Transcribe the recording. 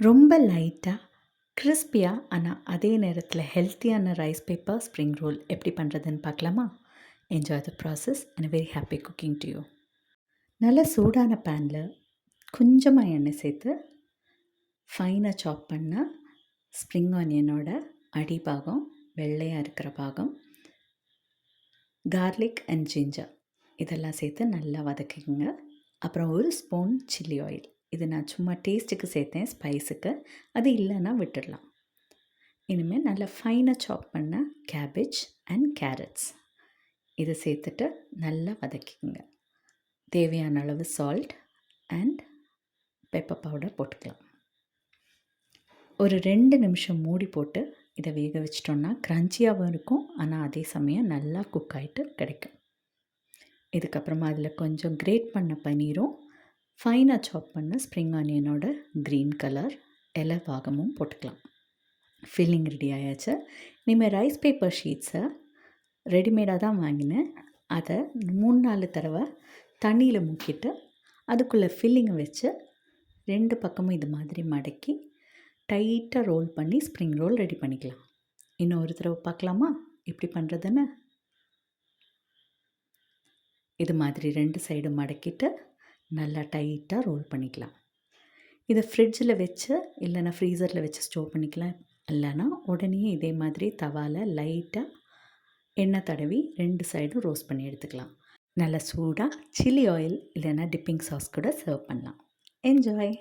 ரொம்ப லைட்டாக கிறிஸ்பியாக ஆனால் அதே நேரத்தில் ஹெல்த்தியான ரைஸ் பேப்பர் ஸ்ப்ரிங் ரோல் எப்படி பண்ணுறதுன்னு பார்க்கலாமா? Enjoy the process and very happy cooking to you நல்ல சூடான பேனில் கொஞ்சமாக எண்ணெய் சேர்த்து ஃபைனாக சாப் பண்ண ஸ்ப்ரிங் ஆனியனோட அடிபாகம் வெள்ளையாக இருக்கிற பாகம் கார்லிக் அண்ட் ஜிஞ்சர் இதெல்லாம் சேர்த்து நல்லா வதக்கிக்கோங்க அப்புறம் ஒரு ஸ்பூன் சில்லி ஆயில் இது நான் சும்மா டேஸ்ட்டுக்கு சேர்த்தேன் ஸ்பைஸுக்கு அது இல்லைன்னா விட்டுடலாம். இனிமேல் நல்லா ஃபைனாக சாப் பண்ண கேபேஜ் அண்ட் கேரட்ஸ் இதை சேர்த்துட்டு நல்லா வதக்கிக்கோங்க. தேவையான அளவு சால்ட் அண்ட் பெப்பர் பவுடர் போட்டுக்கலாம். ஒரு ரெண்டு நிமிஷம் மூடி போட்டு இதை வேக வச்சிட்டோன்னா க்ரன்ச்சியாகவும் இருக்கும் ஆனால் அதே சமயம் நல்லா குக் ஆகிட்டு கிடைக்கும். இதுக்கப்புறமா அதில் கொஞ்சம் கிரேட் பண்ண பன்னீரும். ஃபைனாக சாப் பண்ண ஸ்ப்ரிங் ஆனியனோட க்ரீன் கலர் இலை பாகமும் போட்டுக்கலாம். ஃபில்லிங் ரெடி ஆயாச்சு. இனிமேல் ரைஸ் பேப்பர் ஷீட்ஸை ரெடிமேடாக தான் வாங்கினேன். அதை மூணு நாலு தடவை தண்ணியில் முக்கிட்டு அதுக்குள்ளே ஃபில்லிங்கை வச்சு ரெண்டு பக்கமும் இது மாதிரி மடக்கி டைட்டாக ரோல் பண்ணி ஸ்ப்ரிங் ரோல் ரெடி பண்ணிக்கலாம். இன்னும் ஒரு தடவை பார்க்கலாமா? எப்படி பண்ணுறதுன்னு இது மாதிரி ரெண்டு சைடும் மடக்கிட்டு நல்லா டைட்டாக ரோல் பண்ணிக்கலாம். இதை ஃப்ரிட்ஜில் வச்சு இல்லைனா ஃப்ரீசரில் வச்சு ஸ்டோர் பண்ணிக்கலாம். இல்லைனா உடனே இதே மாதிரி தவாவில் லைட்டாக எண்ணெய் தடவி ரெண்டு சைடும் ரோஸ்ட் பண்ணி எடுத்துக்கலாம். நல்லா சூடாக சில்லி ஆயில் இல்லைனா டிப்பிங் சாஸ் கூட சர்வ் பண்ணலாம். என்ஜாய்